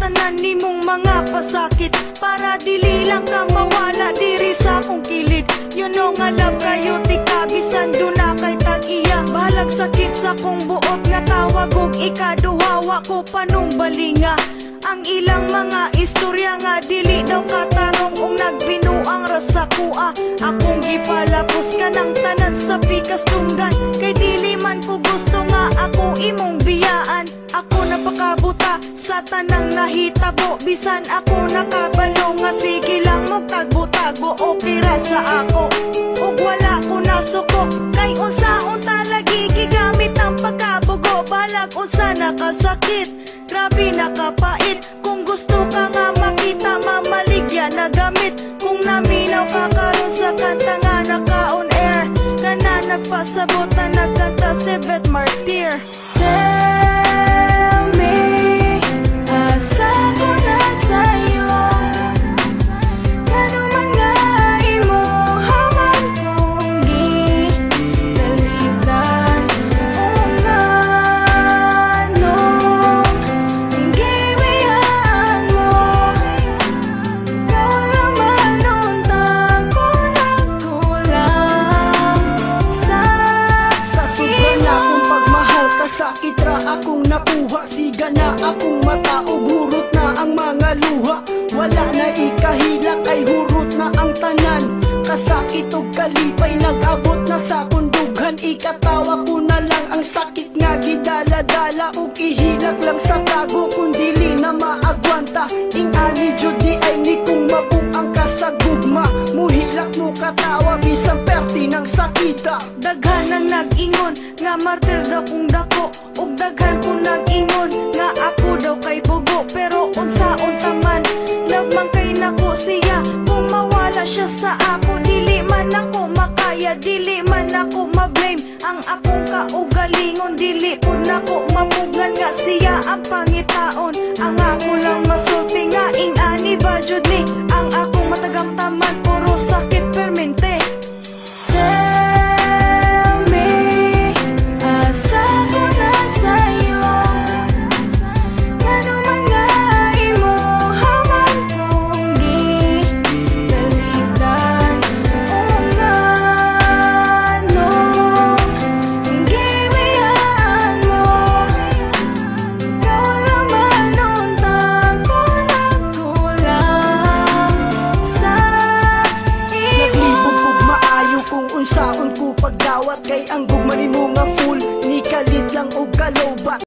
tanan nimong mga pasakit. Para dili lang ka mawala diri sa akong kilid. You know nga love kayo ti kabisan do na kay tag-iya. Balag sakit sa kong buot nga tawag og ikaduhawa ko panong balinga. Ang ilang mga istorya nga dili daw katarong ung nagbinuang rasa kuha Akong gipalapos ka ng tanan sa pikas tunggan napakabuta sa tanang nahitabo. Bisan ako nakabalo nga sige lang mo tagbo-tagbo Okay ra sa ako. Ug wala ko nasuko Kay unsaon talagi gigamit ang pagkabugo. Balag unsa nakasakit. Grabe nakapait. Kung gusto ka nga makita Mamaligya na gamit. Kung naminaw ka karon sa kanta nga naka-on air. Kana nagpasabot na nagkanta si Beth Martyr. Tell nakuha Siga na akong mata ug hurot na ang mga luha. Wala na ikahila kay hurot na ang tanan. Kasakit ug kalipay nag-abot na sa kundughan. Ikatawa ko na lang ang sakit nga gidala-dala. Ug ihilak lang sa tago kung dili na Nga martir daw kung dako Ug daghan kong nag-ingon Nga ako daw kay bugo Pero unsaon taman Lamang kay nako siya. Kung mawala siya sa ako Dili man ako makaya Dili man ako mablame. Ang akong kaugalingon Dili po nako mapugan Nga siya ang pangitaon kung unsaon ko pagdawat Kay ang gugma ni mo nga full Ni kalit lang og kalobat